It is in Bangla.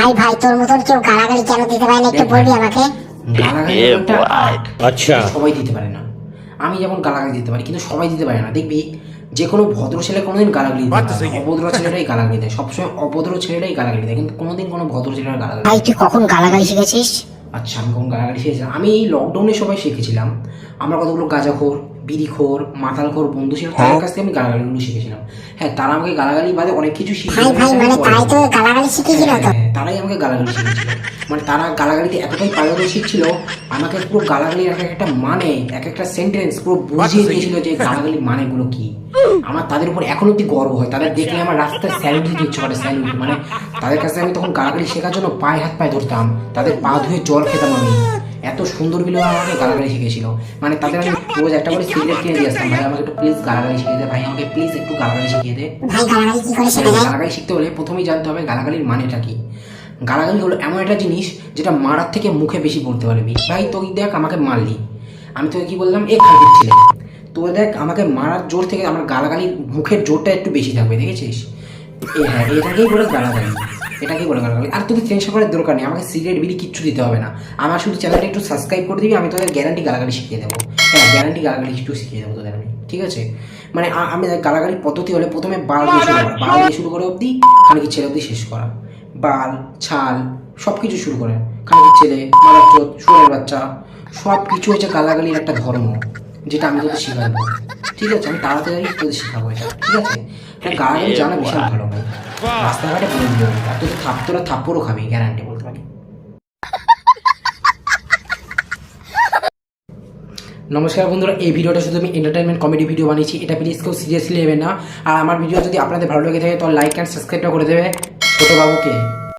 ভাই ভাই তোর মতন কেউ গালাগালি কেন দিতে পারে না একটু বলবি আমাকে? গালাগালি আচ্ছা। সবাই দিতে পারে না। আমি যেমন গালাগালি দিতে পারি কিন্তু সবাই দিতে পারে না। দেখবি যে কোনো ভদ্র ছেলে কোনোদিন গালাগালি দিতে পারে না। অভদ্র ছেলেটাই গালাগালি দেয়। সবসময় অভদ্র ছেলেটাই গালাগালি দেয়। কিন্তু কোনোদিন কোনো ভদ্র ছেলেরা গালাগালি ভাই তুই কখন গালাগালি শিখেছিস? আচ্ছা আমি কখন গালাগালি শিখেছিলাম? আমি এই লকডাউনে সবাই শিখেছিলাম। আমরা কতগুলো গাঁজাখোর বিড়িখোর মাতালখোর বন্ধু ছিল তাদের কাছ থেকে আমি গালাগালিগুলো শিখেছিলাম। হ্যাঁ তারা আমাকে গালাগালি বাদে অনেক কিছু মানে তাই তো গালাগালি শিখেছিল হ্যাঁ, তারাই আমাকে গালাগালি শিখেছিল মানে তারা গালাগালিতে এতটাই পারদর্শী ছিল আমাকে পুরো গালাগালির এক একটা মানে এক একটা সেন্টেন্স পুরো বুঝিয়ে দিয়েছিল যে গালাগালির মানেগুলো কি। আমার তাদের উপর এখন অব্দি গর্ব হয়। তাদের দেখলে আমার রাস্তায় স্যালুট দিতে ইচ্ছে করে স্যালুট মানে তাদের কাছে আমি তখন গালাগালি শেখার জন্য পায়ে হাত পায়ে ধরতাম। তাদের পা ধুয়ে জল খেতাম আমি। এত সুন্দর বিলো আমাকে গালাগালি শিখেছিল মানে তাদের আমি রোজ একটা করে সিগারেট কিনে দিয়ে আসতাম ভাই আমাকে একটু প্লিজ গালাগালি শিখিয়ে দে ভাই আমাকে প্লিজ একটু গালাগালি শিখিয়ে দে। গালাগালি শেখা গালাগালি শিখতে হলে প্রথমেই জানতে হবে গালাগালির মানেটা কি। গালাগালি হলো এমন একটা জিনিস যেটা মারার থেকে মুখে বেশি বলতে পারবি ভাই। তুই দেখ আমাকে মারলি। আমি তোকে কি বললাম? এ খারাপ ছিলে। তো দেখ আমাকে মারার জোর থেকে আমার গালাগালির মুখের জোরটা একটু বেশি থাকবে দেখেছিস? এ হ্যাঁ এটাকেই বলে গালাগালি। এটাকেই বলে গালাগালি আর তোকে টেনশন করার দরকার নেই, আমাকে সিগারেট বিড়ি কিচ্ছু দিতে হবে না। আমার শুধু চ্যানেলটা একটু সাবস্ক্রাইব করে দিবি, আমি তোদের গ্যারান্টি গালাগালি শিখিয়ে দেবো। হ্যাঁ গ্যারান্টি গালাগালি একটু শিখিয়ে দেবো তোদের আমি, ঠিক আছে? মানে আমি গালাগালির পদ্ধতি হলে প্রথমে বাল দিয়ে শুরু করা, বাল দিয়ে শুরু করে অবধি খানিকি ছেলে অবধি শেষ করা। বাল, ছাল সব কিছু শুরু করে খানিকি ছেলে শুয়ারের বাচ্চা সব কিছু হচ্ছে গালাগালির একটা ধর্ম, যেটা আমি তোদের শেখাবো। ঠিক আছে, আমি তাড়াতাড়ি তোদের শেখাবো এটা, ঠিক আছে? এটা গালাগালি জানা বিশাল ভালো ভাই। রাস্তাঘাটে খাবি গ্যারান্টি বলতে পারি। নমস্কার বন্ধুরা, এই ভিডিওটা শুধু আমি এন্টারটেনমেন্ট কমেডি ভিডিও বানিয়েছি, এটা প্লিজ কেউ সিরিয়াসলি নেবেন না। আর আমার ভিডিও যদি আপনাদের ভালো লেগে থাকে তো লাইক অ্যান্ড সাবস্ক্রাইবটা করে দেবে। ছোটো বাবুকে